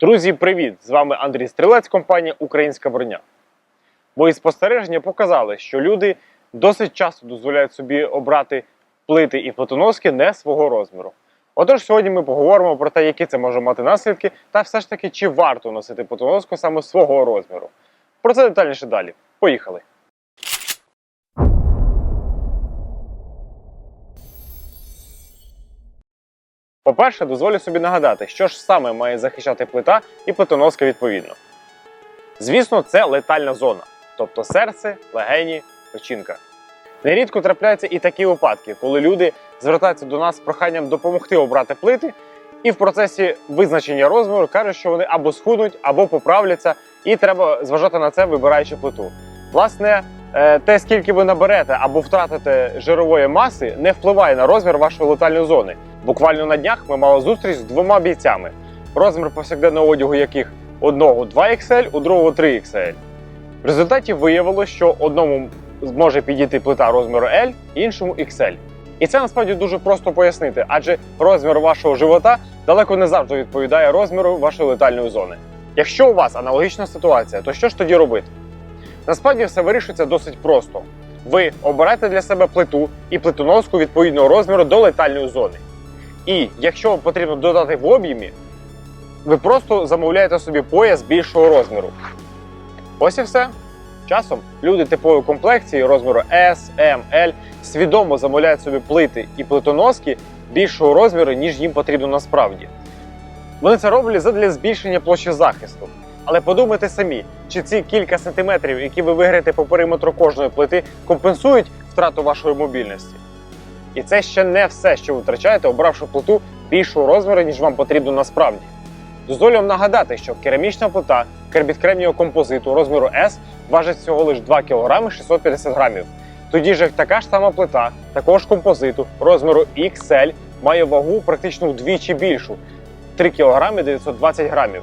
Друзі, привіт! З вами Андрій Стрілець, компанія Українська броня. Мої спостереження показали, що люди досить часто дозволяють собі обрати плити і плитоноски не свого розміру. Отож, сьогодні ми поговоримо про те, які це може мати наслідки, та все ж таки, чи варто носити плитоноску саме свого розміру. Про це детальніше далі. Поїхали! По-перше, дозволю собі нагадати, що ж саме має захищати плита і плитоноска відповідно. Звісно, це летальна зона, тобто серце, легені, печінка. Нерідко трапляються і такі випадки, коли люди звертаються до нас з проханням допомогти обрати плити, і в процесі визначення розміру кажуть, що вони або схуднуть, або поправляться, і треба зважати на це, вибираючи плиту. Власне, те, скільки ви наберете або втратите жирової маси, не впливає на розмір вашої летальної зони. Буквально на днях ми мали зустріч з двома бійцями, розмір повсякденного одягу яких одного 2XL, у другого 3XL. В результаті виявилося, що одному зможе підійти плита розміру L, іншому XL. І це насправді дуже просто пояснити, адже розмір вашого живота далеко не завжди відповідає розміру вашої летальної зони. Якщо у вас аналогічна ситуація, то що ж тоді робити? Насправді все вирішується досить просто. Ви обираєте для себе плиту і плитоноску відповідного розміру до летальної зони. І якщо вам потрібно додати в об'ємі, ви просто замовляєте собі пояс більшого розміру. Ось і все. Часом люди типової комплекції розміру S, M, L свідомо замовляють собі плити і плитоноски більшого розміру, ніж їм потрібно насправді. Вони це роблять задля збільшення площі захисту. Але подумайте самі, чи ці кілька сантиметрів, які ви виграєте по периметру кожної плити, компенсують втрату вашої мобільності. І це ще не все, що ви втрачаєте, обравши плиту більшого розміру, ніж вам потрібно насправді. Дозволю вам нагадати, що керамічна плита карбідкремнівого композиту розміру S важить всього лише 2 кг 650 грамів. Тоді ж така ж сама плита, також композиту розміру XL має вагу практично вдвічі більшу 3 кг 920 грамів.